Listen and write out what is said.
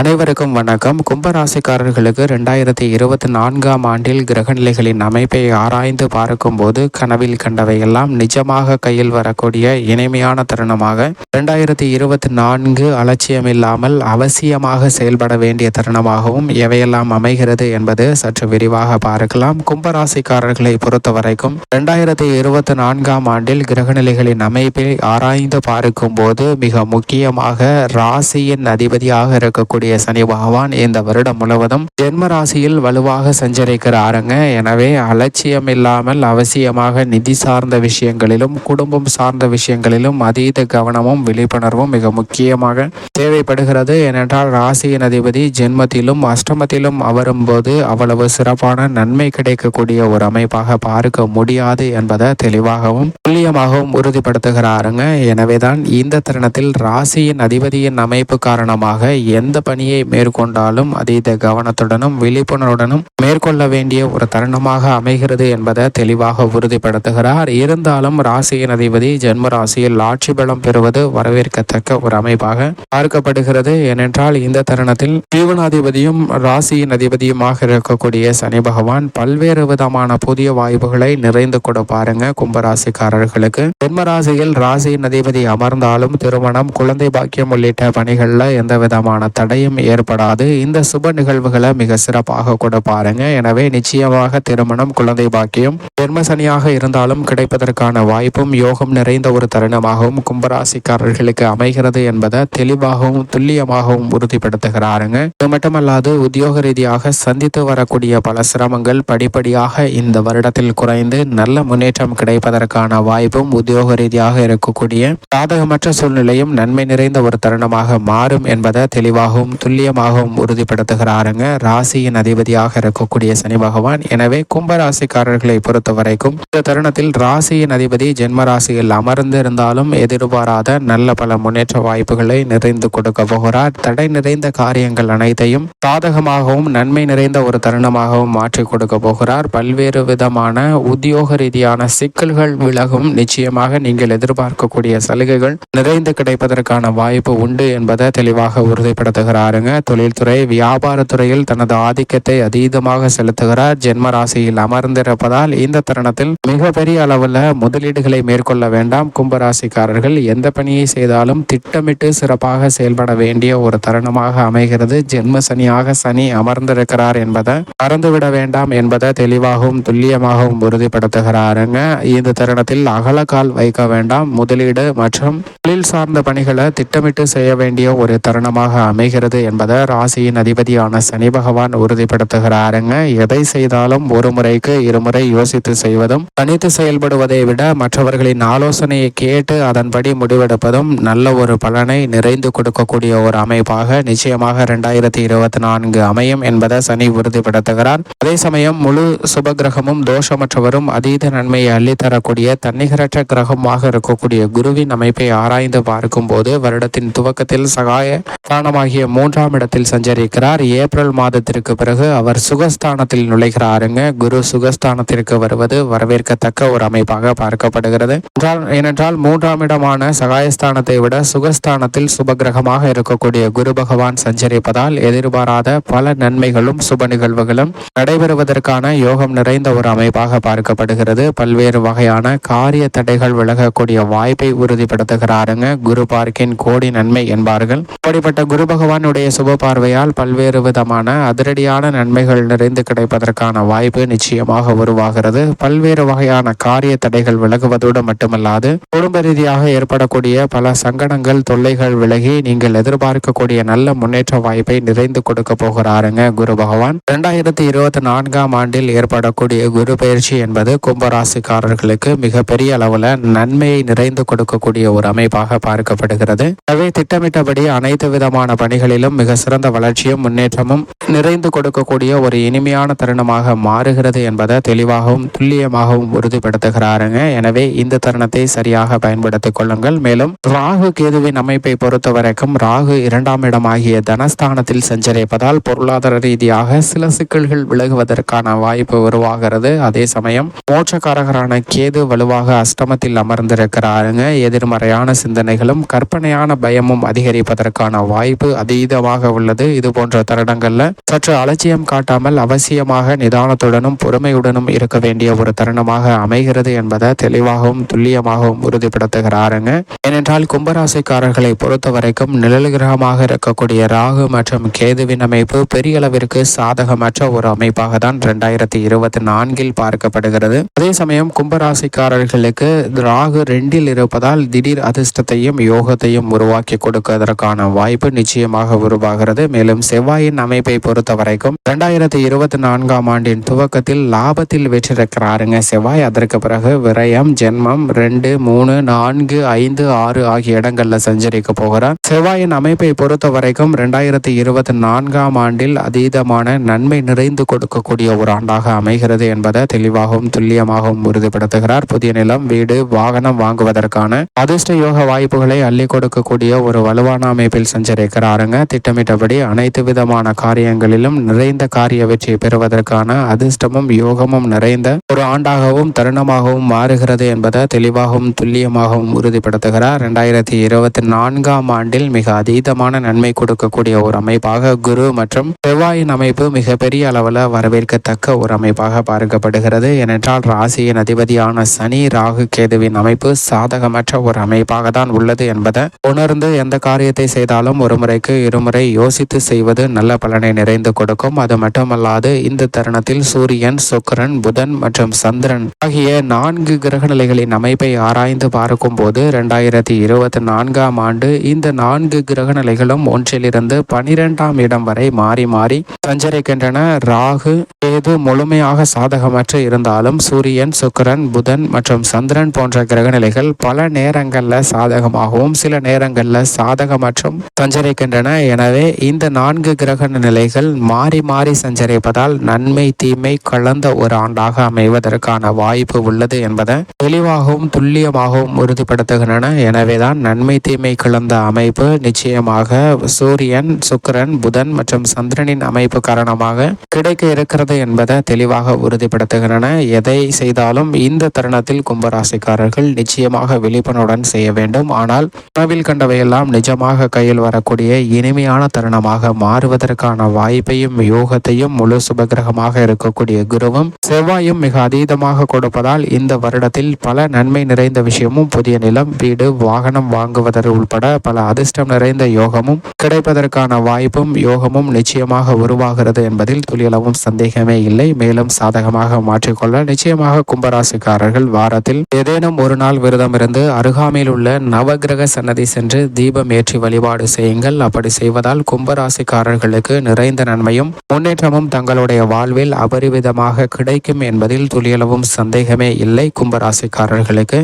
அனைவருக்கும் வணக்கம். கும்பராசிக்காரர்களுக்கு ரெண்டாயிரத்தி இருபத்தி நான்காம் ஆண்டில் கிரகநிலைகளின் அமைப்பை ஆராய்ந்து பார்க்கும்போது கனவில் கண்டவையெல்லாம் நிஜமாக கையில் வரக்கூடிய இனிமையான தருணமாக ரெண்டாயிரத்தி இருபத்தி நான்கு அலட்சியமில்லாமல் அவசியமாக செயல்பட வேண்டிய தருணமாகவும் எவையெல்லாம் அமைகிறது என்பது சற்று விரிவாக பார்க்கலாம். கும்பராசிக்காரர்களை பொறுத்த வரைக்கும் ரெண்டாயிரத்தி இருபத்தி நான்காம் ஆண்டில் கிரகநிலைகளின் அமைப்பை ஆராய்ந்து பார்க்கும்போது மிக முக்கியமாக ராசியின் அதிபதியாக இருக்கக்கூடிய சனி பகவான் இந்த வருடம் முழுவதும் ஜென்ம ராசியில் வலுவாக சஞ்சரிக்கிறாருங்க. எனவே அலட்சியம் இல்லாமல் அவசியமாக நிதி சார்ந்த விஷயங்களிலும் குடும்பம் சார்ந்த விஷயங்களிலும் அதீத கவனமும் விழிப்புணர்வும் மிக முக்கியமாக தேவைப்படுகிறது. ஏனென்றால் ராசியின் அதிபதி ஜென்மத்திலும் அஷ்டமத்திலும் அவரும்போது அவ்வளவு சிறப்பான நன்மை கிடைக்கக்கூடிய ஒரு அமைப்பாக பார்க்க முடியாது என்பதை தெளிவாகவும் துல்லியமாகவும் உறுதிப்படுத்துகிறாருங்க. எனவேதான் இந்த தருணத்தில் ராசியின் அதிபதியின் அமைப்பு காரணமாக எந்த பணியை மேற்கொண்டாலும் அதீத கவனத்துடனும் விழிப்புணர்வுடனும் மேற்கொள்ள வேண்டிய ஒரு தருணமாக அமைகிறது என்பதை தெளிவாக உறுதிப்படுத்துகிறார். இருந்தாலும் ராசியின் அதிபதி ஜென்ம ராசியில் ஆட்சி பலம் பெறுவது வரவேற்கத்தக்க ஒரு அமைப்பாக பார்க்கப்படுகிறது. ஏனென்றால் இந்த தருணத்தில் ஜீவனாதிபதியும் ராசியின் அதிபதியுமாக இருக்கக்கூடிய சனி பகவான் பல்வேறு விதமான புதிய வாய்ப்புகளை நிறைந்து கொடுப்பாருங்க கும்பராசிக்காரர்களுக்கு. ஜென்ம ராசியில் ராசியின் அதிபதி அமர்ந்தாலும் திருமணம் குழந்தை பாக்கியம் உள்ளிட்ட பணிகளில் எந்த விதமான தடையும் ஏற்படாது. இந்த சுப நிகழ்வுகளை மிக சிறப்பாக கூட பாருங்க. எனவே நிச்சயமாக திருமணம் குழந்தை பாக்கியம் ஜென்ம இருந்தாலும் கிடைப்பதற்கான வாய்ப்பும் யோகம் நிறைந்த ஒரு தருணமாகவும் கும்பராசிக்காரர்களுக்கு அமைகிறது என்பதை தெளிவாகவும் துல்லியமாகவும் உறுதிப்படுத்துகிறாருங்க. இது மட்டுமல்லாது உத்தியோக ரீதியாக சந்தித்து வரக்கூடிய பல சிரமங்கள் படிப்படியாக இந்த வருடத்தில் குறைந்து நல்ல முன்னேற்றம் கிடைப்பதற்கான வாய்ப்பும் உத்தியோக ரீதியாக இருக்கக்கூடிய சாதகமற்ற சூழ்நிலையும் நன்மை நிறைந்த ஒரு தருணமாக மாறும் என்பதை தெளிவாகவும் துல்லியமாகவும் உறுதிப்படுத்துகிறாருங்க. ராசியின் அதிபதியாக இருக்கக்கூடிய சனி பகவான். எனவே கும்பராசிக்காரர்களை பொறுத்த வரைக்கும் இந்த தருணத்தில் ராசியின் அதிபதி ஜென்ம ராசியில் அமர்ந்திருந்தாலும் எதிர்பாராத நல்ல பல முன்னேற்ற வாய்ப்புகளை நிறைந்து கொடுக்க போகிறார். தடை நிறைந்த காரியங்கள் அனைத்தையும் சாதகமாகவும் நன்மை நிறைந்த ஒரு தருணமாகவும் மாற்றி கொடுக்க போகிறார். பல்வேறு விதமான உத்தியோக ரீதியான சிக்கல்கள் விலகும். நிச்சயமாக நீங்கள் எதிர்பார்க்கக்கூடிய சலுகைகள் நிறைந்து கிடைப்பதற்கான வாய்ப்பு உண்டு என்பதை தெளிவாக உறுதிப்படுத்துகிறார். பாருங்க. தொழில்துறை வியாபாரத்துறையில் தனது ஆதிக்கத்தை அதீதமாக செலுத்துகிறார். ஜென்ம ராசியில் அமர்ந்திருப்பதால் இந்த தருணத்தில் மிகப்பெரிய அளவில் முதலீடுகளை மேற்கொள்ள வேண்டாம். கும்பராசிக்காரர்கள் எந்த பணியை செய்தாலும் திட்டமிட்டு சிறப்பாக செயல்பட வேண்டிய ஒரு தருணமாக அமைகிறது. ஜென்ம சனியாக சனி அமர்ந்திருக்கிறார் என்பதை மறந்துவிட வேண்டாம் என்பதை தெளிவாகவும் துல்லியமாகவும் உறுதிப்படுத்துகிறாருங்க. இந்த தருணத்தில் அகலக்கால் வைக்க வேண்டாம். முதலீடு மற்றும் தொழில் சார்ந்த பணிகளை திட்டமிட்டு செய்ய வேண்டிய ஒரு தருணமாக அமைகிறது. என்பதை ராசியின் அதிபதியான சனி பகவான் உறுதிப்படுத்துகிறாருங்க. எதை செய்தாலும் ஒரு முறைக்கு இருமுறை யோசித்து செய்வதும் தனித்து செயல்படுவதை விட மற்றவர்களின் ஆலோசனையை கேட்டு அதன்படி முடிவெடுப்பதும் நல்ல ஒரு பலனை நிறைந்து கொடுக்கக்கூடிய ஒரு அமைப்பாக நிச்சயமாக இரண்டாயிரத்தி இருபத்தி நான்கு அமையும் என்பதை சனி உறுதிப்படுத்துகிறார். அதே சமயம் முழு சுபகிரகமும் தோஷமற்றவரும் அதீத நன்மையை அள்ளித்தரக்கூடிய தன்னிகரற்ற கிரகமாக இருக்கக்கூடிய குருவின் அமைப்பை ஆராய்ந்து பார்க்கும்போது வருடத்தின் துவக்கத்தில் சகாய காரணமாகிய மூன்றாம் இடத்தில் சஞ்சரிக்கிறார். ஏப்ரல் மாதத்திற்கு பிறகு அவர் சுகஸ்தானத்தில் நுழைகிறாருங்க. குரு சுகஸ்தானத்திற்கு வருவது வரவேற்கத்தக்க ஒரு அமைப்பாக பார்க்கப்படுகிறது. என்றால் ஏனென்றால் மூன்றாம் இடமான சகாயஸ்தானத்தை விட சுகஸ்தானத்தில் சுபகிரகமாக இருக்கக்கூடிய குரு பகவான் சஞ்சரிப்பதால் எதிர்பாராத பல நன்மைகளும் சுப நிகழ்வுகளும் நடைபெறுவதற்கான யோகம் நிறைந்த ஒரு அமைப்பாக பார்க்கப்படுகிறது. பல்வேறு வகையான காரிய தடைகள் விலகக்கூடிய வாய்ப்பை உறுதிப்படுத்துகிறாருங்க. குரு பார்க்கின் கோடி நன்மை என்பார்கள். அப்படிப்பட்ட குரு சூரியனுடைய சுப பார்வையால் பல்வேறு விதமான அதிரடியான நன்மைகள் நிறைந்து கிடைப்பதற்கான வாய்ப்பு நிச்சயமாக உருவாகிறது. பல்வேறு வகையான காரிய தடைகள் விலகுவதோடு மட்டுமல்லாது குடும்ப ரீதியாக ஏற்படக்கூடிய பல சங்கடங்கள் தொல்லைகள் விலகி நீங்கள் எதிர்பார்க்கக்கூடிய நல்ல முன்னேற்ற வாய்ப்பை நிறைந்து கொடுக்க போகிறாருங்க குரு பகவான். இரண்டாயிரத்தி இருபத்தி நான்காம் ஆண்டில் ஏற்படக்கூடிய குரு பயிற்சி என்பது கும்பராசிக்காரர்களுக்கு மிகப்பெரிய அளவுல நன்மையை நிறைந்து கொடுக்கக்கூடிய ஒரு அமைப்பாக பார்க்கப்படுகிறது. எனவே திட்டமிட்டபடி அனைத்து விதமான துறைகளிலும் மிக சிறந்த வளர்ச்சியும் முன்னேற்றமும் நிறைந்து கொடுக்கக்கூடிய ஒரு இனிமையான தருணமாக மாறுகிறது என்பதை தெளிவாகவும் துல்லியமாகவும் உறுதிப்படுத்துகிறாருங்க. எனவே இந்த தருணத்தை சரியாக பயன்படுத்திக் கொள்ளுங்கள். மேலும் ராகு கேதுவின் அமைப்பை பொறுத்த வரைக்கும் ராகு இரண்டாம் இடமாகிய தனஸ்தானத்தில் சஞ்சரிப்பதால் பொருளாதார ரீதியாக சில சிக்கல்கள் விலகுவதற்கான வாய்ப்பு உருவாகிறது. அதே சமயம் மோட்சக்காரகரான கேது வலுவாக அஷ்டமத்தில் அமர்ந்திருக்கிறாருங்க. எதிர்மறையான சிந்தனைகளும் கற்பனையான பயமும் அதிகரிப்பதற்கான வாய்ப்பு அதீதமாக உள்ளது. இது போன்ற தருணங்கள்ல சற்று அலட்சியம் காட்டாமல் அவசியமாக நிதானத்துடனும் பொறுமையுடனும் இருக்க வேண்டிய ஒரு தருணமாக அமைகிறது என்பதை தெளிவாகவும் துல்லியமாகவும் உறுதிப்படுத்துகிறாருங்க. ஏனென்றால் கும்பராசிக்காரர்களை பொறுத்த வரைக்கும் நிழல் கிரகமாக இருக்கக்கூடிய ராகு மற்றும் கேதுவின் அமைப்பு பெரிய அளவிற்கு சாதகமற்ற ஒரு அமைப்பாக தான் இரண்டாயிரத்தி இருபத்தி நான்கில் பார்க்கப்படுகிறது. அதே சமயம் கும்பராசிக்காரர்களுக்கு ராகு ரெண்டில் இருப்பதால் திடீர் அதிர்ஷ்டத்தையும் யோகத்தையும் உருவாக்கி கொடுக்கிறதற்கான வாய்ப்பு நிச்சயமாக உருவாகிறது. மேலும் செவ்வாயின் அமைப்பை பொறுத்த வரைக்கும் இரண்டாயிரத்தி இருபத்தி நான்காம் ஆண்டின் துவக்கத்தில் லாபத்தில் வெற்றிருக்கிறாருங்க செவ்வாய் அதற்கு பிறகு விரயம் ஜென்மம் ரெண்டு மூணு நான்கு ஐந்து ஆறு ஆகிய இடங்கள்ல சஞ்சரிக்க போகிறார். செவ்வாயின் அமைப்பை பொறுத்த வரைக்கும் இரண்டாயிரத்தி இருபத்தி நான்காம் ஆண்டில் அதீதமான நன்மை நிறைந்து கொடுக்கக்கூடிய ஒரு ஆண்டாக அமைகிறது என்பதை தெளிவாகவும் துல்லியமாகவும் உறுதிப்படுத்துகிறார். புதிய நிலம் வீடு வாகனம் வாங்குவதற்கான அதிர்ஷ்ட யோக வாய்ப்புகளை அள்ளி கொடுக்கக்கூடிய ஒரு வலுவான அமைப்பில் சஞ்சரிக்கிறாருங்க. திட்டமிட்டபடி அனைத்து விதமான காரியங்களிலும் நிறைந்த காரிய வெற்றியை பெறுவதற்கான அதிர்ஷ்டமும் யோகமும் நிறைந்த ஒரு ஆண்டாகவும் தருணமாகவும் மாறுகிறது என்பதை தெளிவாகவும் துல்லியமாகவும் உறுதிப்படுத்துகிறார். இரண்டாயிரத்தி இருபத்தி நான்காம் ஆண்டில் மிக அதீதமான நன்மை கொடுக்கக்கூடிய ஒரு அமைப்பாக குரு மற்றும் செவ்வாயின் அமைப்பு மிகப்பெரிய அளவில் வரவேற்கத்தக்க ஒரு அமைப்பாக பார்க்கப்படுகிறது. ஏனென்றால் ராசியின் அதிபதியான சனி ராகு கேதுவின் அமைப்பு சாதகமற்ற ஒரு அமைப்பாக தான் உள்ளது என்பதை உணர்ந்து எந்த காரியத்தை செய்தாலும் ஒரு முறைக்கு இருமுறை யோசித்து செய்வது நல்ல பலனை நிறைந்து கொடுக்கும். அது மட்டுமல்லாது இந்த தருணத்தில் சூரியன் சுக்கிரன் புதன் மற்றும் சந்திரன் ஆகிய நான்கு கிரக நிலைகளின் அமைப்பை ஆராய்ந்து பார்க்கும் போது இரண்டாயிரத்தி இருபத்தி நான்காம் ஆண்டு இந்த நான்கு கிரக நிலைகளும் ஒன்றிலிருந்து பனிரெண்டாம் இடம் வரை மாறி மாறி சஞ்சரிக்கின்றன. ராகு கேது முழுமையாக சாதகமற்று இருந்தாலும் சூரியன் சுக்கிரன் புதன் மற்றும் சந்திரன் போன்ற கிரகநிலைகள் பல நேரங்களில் சாதகமாகவும் சில நேரங்களில் சாதகமற்றும் சஞ்சரிக்கின்றன. எனவே இந்த நான்கு கிரக நிலைகள் மாறி மாறி சஞ்சரிப்பதால் நன்மை தீமை கலந்த ஒரு ஆண்டாக அமைவதற்கான வாய்ப்பு உள்ளது என்பதை தெளிவாகவும் துல்லியமாகவும் உறுதிப்படுத்துகின்றன. எனவேதான் நன்மை தீமை கலந்த அமைப்பு நிச்சயமாக சூரியன் சுக்கிரன் புதன் மற்றும் சந்திரனின் அமைப்பு காரணமாக கிடைக்க இருக்கிறது என்பதை தெளிவாக உறுதிப்படுத்துகின்றன. எதை செய்தாலும் இந்த தருணத்தில் கும்பராசிக்காரர்கள் நிச்சயமாக விழிப்புணர்வுடன் செய்ய வேண்டும். ஆனால் கனவில் கண்டவையெல்லாம் நிஜமாக கையில் வரக்கூடிய இனிமையான தருணமாக மாறுவதற்கான வாய்ப்பையும் யோகத்தையும் முழு சுபகிரகமாக இருக்கக்கூடிய குருவும் செவ்வாயும் மிக அதீதமாக கொடுப்பதால் இந்த வருடத்தில் பல நன்மை நிறைந்த விஷயமும் புதிய நிலம் வீடு வாகனம் வாங்குவதற்கு உள்பட பல அதிர்ஷ்டம் நிறைந்த யோகமும் கிடைப்பதற்கான வாய்ப்பும் யோகமும் நிச்சயமாக உருவாகிறது என்பதில் துளியளவும் சந்தேகமே இல்லை. மேலும் சாதகமாக மாற்றிக்கொள்ள நிச்சயமாக கும்பராசிக்காரர்கள் வாரத்தில் ஏதேனும் ஒரு நாள் விரதம் இருந்து அருகாமையில் உள்ள நவகிரக சன்னதி சென்று தீபம் ஏற்றி வழிபாடு செய்யுங்கள். அப்படி செய்வதால் கும்பராசிக்காரர்களுக்கு நிறைந்த நன்மையும் முன்னேற்றமும் தங்களுடைய வாழ்வில் அபரிவிதமாக கிடைக்கும் என்பதில் துளியளவும் சந்தேகமே இல்லை கும்பராசிக்காரர்களுக்கு.